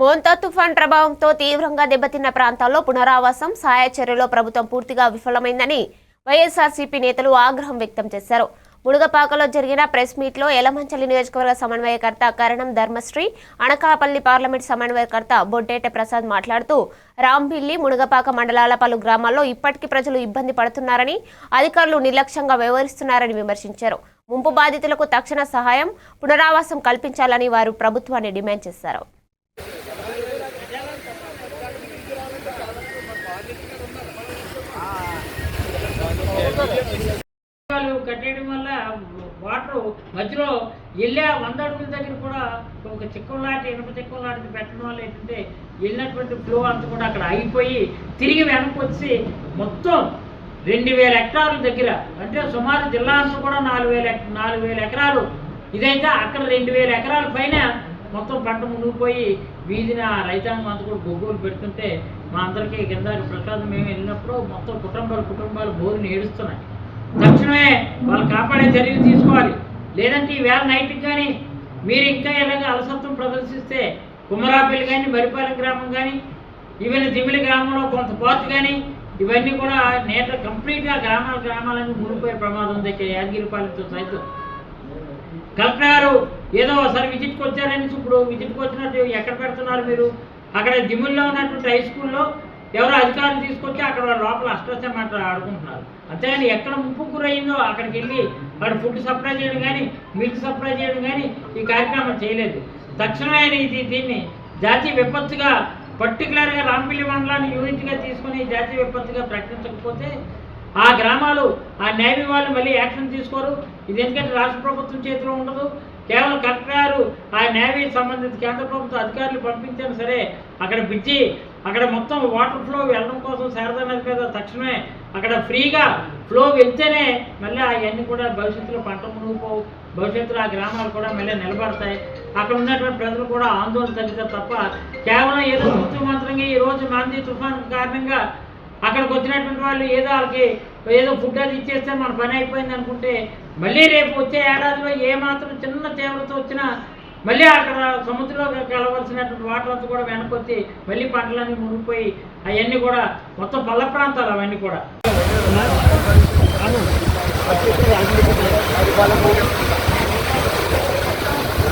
మోంతా తుఫాన్ ప్రభావంతో తీవ్రంగా దెబ్బతిన్న ప్రాంతాల్లో పునరావాసం సహాయ చర్యలో ప్రభుత్వం పూర్తిగా విఫలమైందని వైఎస్ఆర్సీపీ నేతలు ఆగ్రహం వ్యక్తం చేశారు. ముడుగపాకలో జరిగిన ప్రెస్ మీట్లో ఎలమంచలి నియోజకవర్గ సమన్వయకర్త కరణం ధర్మశ్రీ అనకాపల్లి పార్లమెంట్ సమన్వయకర్త బొడ్డేట ప్రసాద్ మాట్లాడుతూ రాంబిల్లి మునుగపాక మండలాల పలు గ్రామాల్లో ఇప్పటికీ ప్రజలు ఇబ్బంది పడుతున్నారని అధికారులు నిర్లక్ష్యంగా వ్యవహరిస్తున్నారని విమర్శించారు. ముంపు బాధితులకు తక్షణ సహాయం పునరావాసం కల్పించాలని వారు ప్రభుత్వాన్ని డిమాండ్ చేశారు. వాళ్ళు కట్టేయడం వల్ల వాటర్ మధ్యలో వెళ్ళే వంద అడుగుల దగ్గర కూడా ఒక చిక్కం లాంటి ఇనుప చిక్కం లాంటిది పెట్టడం వల్ల ఏంటంటే వెళ్ళినటువంటి ఫ్లో అంతా కూడా అక్కడ ఆగిపోయి తిరిగి వెనక్కి వచ్చి మొత్తం రెండు వేల ఎకరాల దగ్గర అంటే సుమారు జిల్లా అంతా కూడా నాలుగు వేల నాలుగు వేల ఎకరాలు. ఇదైతే అక్కడ రెండు వేల ఎకరాల పైన మొత్తం పంట మునిగిపోయి వీధిని ఆ రైతాంగం అంతా కూడా బొగ్గులు పెడుతుంటే మా అందరికీ కింద ప్రసాదం మేము వెళ్ళినప్పుడు మొత్తం కుటుంబాలు కుటుంబాలు బోరుని ఏడుస్తున్నాయి. తక్షణమే వాళ్ళు కాపాడే చర్యలు తీసుకోవాలి. లేదంటే ఈ వేళ నైట్కి కానీ మీరు ఇంకా ఇలాగ అలసత్వం ప్రదర్శిస్తే కుమరాపల్లి కానీ మరిపాలెం గ్రామం కానీ ఈవెన్ దిమిలి గ్రామంలో కొంత పార్ట్ కానీ ఇవన్నీ కూడా నేట కంప్లీట్గా గ్రామాల గ్రామాలన్నీ మునిగిపోయే ప్రమాదం ఉంది ఇక్కడ యాదగిరిపాలెంతో సైతం. కలెక్టర్ గారు ఏదో ఒకసారి విజిట్కి వచ్చారని ఇప్పుడు విజిట్కి వచ్చినట్టు ఎక్కడ పెడుతున్నారు మీరు? అక్కడ జిమ్ముల్లో ఉన్నటువంటి హై స్కూల్లో ఎవరో అధికారులు తీసుకొచ్చి అక్కడ వాళ్ళ లోపల అష్టోత్తమాట ఆడుకుంటున్నారు. అంతేగాని ఎక్కడ ముప్పు గురయ్యిందో అక్కడికి వెళ్ళి అక్కడ ఫుడ్ సప్లై చేయడం కానీ మిల్క్ సప్లై చేయడం కానీ ఈ కార్యక్రమం చేయలేదు. తక్షణమే ఇది దీన్ని జాతీయ విపత్తుగా పర్టికులర్గా రాంపల్లి మండలాన్ని యూనిట్గా తీసుకుని జాతీయ విపత్తుగా ప్రకటించకపోతే ఆ గ్రామాలు ఆ న్యాయ వాళ్ళు మళ్ళీ యాక్షన్ తీసుకోరు. ఇది ఎందుకంటే రాష్ట్ర ప్రభుత్వం చేతిలో ఉండదు. కేవలం కలెక్టర్ గారు ఆ నేవీ సంబంధిత కేంద్ర ప్రభుత్వ అధికారులు పంపించాను సరే అక్కడ బ్రిడ్జి అక్కడ మొత్తం వాటర్ ఫ్లో వెళ్ళడం కోసం శారదా నది మీద తక్షణమే అక్కడ ఫ్రీగా ఫ్లో వెళ్తేనే మళ్ళీ అవన్నీ కూడా భవిష్యత్తులో పంట మునిగిపోవు. భవిష్యత్తులో ఆ గ్రామాలు కూడా మళ్ళీ నిలబడతాయి. అక్కడ ఉన్నటువంటి ప్రజలు కూడా ఆందోళన తగ్గుతారు తప్ప కేవలం ఏదో తూతూ మాత్రంగా ఈ రోజు నాంది తుఫాన్ కారణంగా అక్కడికి వచ్చినటువంటి వాళ్ళు ఏదో వాళ్ళకి ఏదో ఫుడ్ అది ఇచ్చేస్తే మన పని అయిపోయింది అనుకుంటే మళ్ళీ రేపు వచ్చే ఏడాదిలో ఏ మాత్రం చిన్న తీవ్రత వచ్చినా మళ్ళీ అక్కడ సముద్రంలో కలవలసినటువంటి వాటర్ అంతా కూడా వెనకొచ్చి మళ్ళీ పంటలన్నీ మునిగిపోయి అవన్నీ కూడా మొత్తం పల్ల ప్రాంతాలు అవన్నీ కూడా.